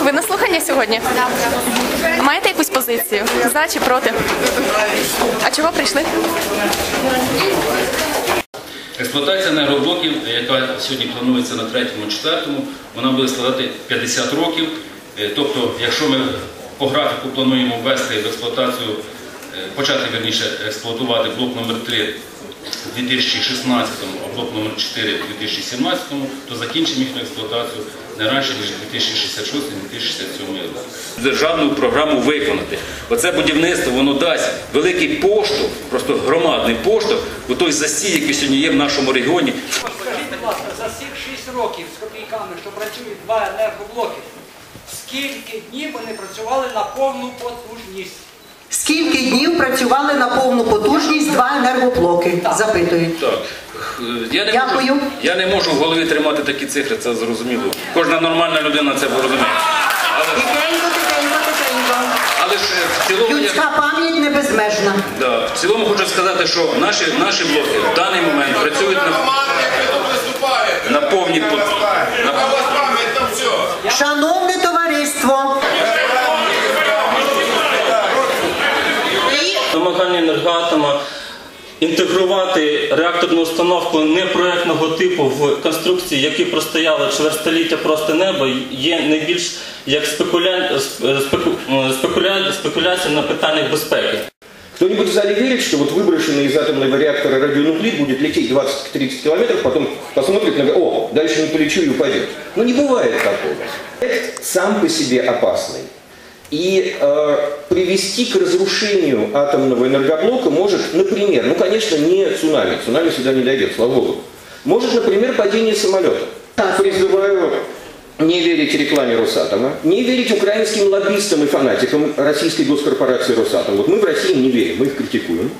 Ви на слухання сьогодні? Маєте якусь позицію? За чи проти? А чого прийшли? Експлуатація енергоблоків, яка сьогодні планується на третьому, четвертому, вона буде складати 50 років. Е, Тобто, якщо ми по графіку плануємо ввести в експлуатацію, е, почати верніше експлуатувати блок номер 3 у 2016, а блок номер 4 у 2017, то закінчимо їхню експлуатацію не раніше, ніж 2066-2067 років. Державну програму виконати. Оце будівництво воно дасть великий поштовх, просто громадний поштовх у той застій, який сьогодні є в нашому регіоні. Скажіть, будь ласка, за цих 6 років з копійками, що працюють два енергоблоки, скільки днів вони працювали на повну потужність? Скільки днів працювали на повну потужність два енергоблоки? Запитують. Так. Я не, Дякую. Можу, я не можу в голові тримати такі цифри, це зрозуміло. Кожна нормальна людина це розуміє. Але, Тихенько, тихенько, тихенько. але ж е, в цілому, я, Людська пам'ять не безмежна. да, в цілому хочу сказати, що наші, наші блоки в даний момент працюють на, на повній потужності. Шановне товариство, Вимагання енергоатома інтегрувати реакторну установку непроектного типу в конструкції, які простояли чверстоліття просто неба, є найбільш як спекуля... спеку... спекуля... спекуляція на питаннях безпеки. Кто-нибудь в зале верит, что вот выброшенный из атомного реактора радионуклид будет лететь 20-30 километров, потом посмотрит на о, дальше не полечу и упадет. Ну не бывает такого. Проект сам по себе опасный. И э, привести к разрушению атомного энергоблока может, например, ну конечно не цунами, цунами сюда не дойдет, слава богу. Может, например, падение самолета. Призываю не верить рекламе Росатома, не верить украинским лоббистам и фанатикам российской госкорпорации Росатом. Вот мы в России не верим, мы их критикуем.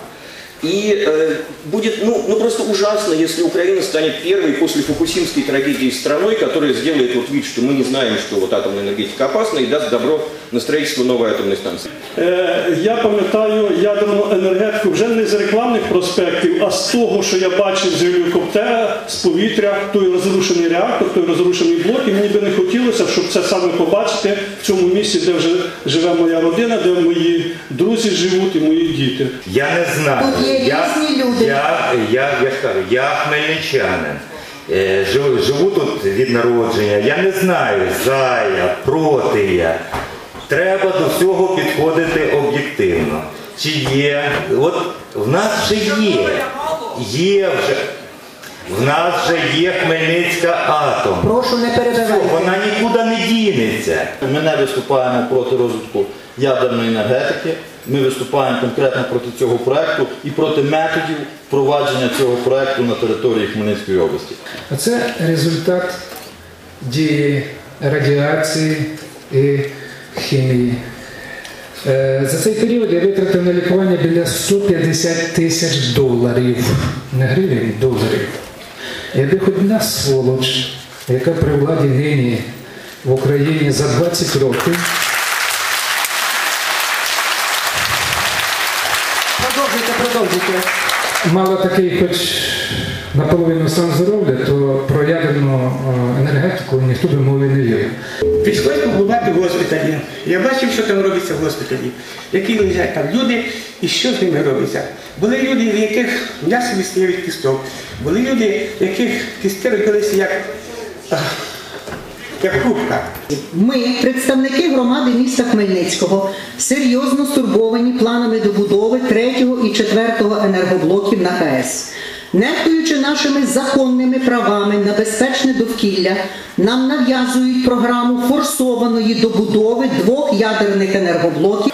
И э, будет ну, ну просто ужасно, если Украина станет первой после фукусимской трагедии страной, которая сделает вот вид, что мы не знаем, что вот атомная энергетика опасна, и даст добро на строительство новой атомной станции. Е, Я пам'ятаю ядерну енергетику вже не з рекламних проспектів, а з того, що я бачив з гелікоптера, з повітря, той розрушений реактор, той розрушений блок. І мені би не хотілося, щоб це саме побачити в цьому місці, де вже живе моя родина, де мої друзі живуть і мої діти. Я не знаю. Я, різні люди. Я, я, я ж кажу, я хмельничанин. Е, Живу, живу тут від народження. Я не знаю, за я, проти я. Треба до всього підходити об'єктивно. Чи є. От в нас вже є. Є вже. В нас вже є Хмельницька атом. прошу не перебивайте. Вона нікуди не дінеться. Ми не виступаємо проти розвитку ядерної енергетики. Ми виступаємо конкретно проти цього проекту і проти методів впровадження цього проекту на території Хмельницької області. А це результат дії радіації і хімії. Е, За цей період я витратив на лікування біля 150 тисяч доларів. Не гривень, доларів. Якби хоч одна сволоч, яка при владі генії в Україні за 20 років. Продовжуйте, продовжуйте. мала такий хоч наполовину стан здоров'я, то про ядерну е, енергетику ніхто би мови не вів. Прийшлось побувати в госпіталі. Я бачив, що там робиться в госпіталі, які лежать там люди і що з ними робиться. Були люди, в яких м'ясо відстає від кісток, були люди, в яких кістки робилися як, як кубка. Ми, представники громади міста Хмельницького, серйозно стурбовані планами добудови третього і четвертого енергоблоків на ХАЕС. Нехтуючи нашими законними правами на безпечне довкілля, нам нав'язують програму форсованої добудови двох ядерних енергоблоків.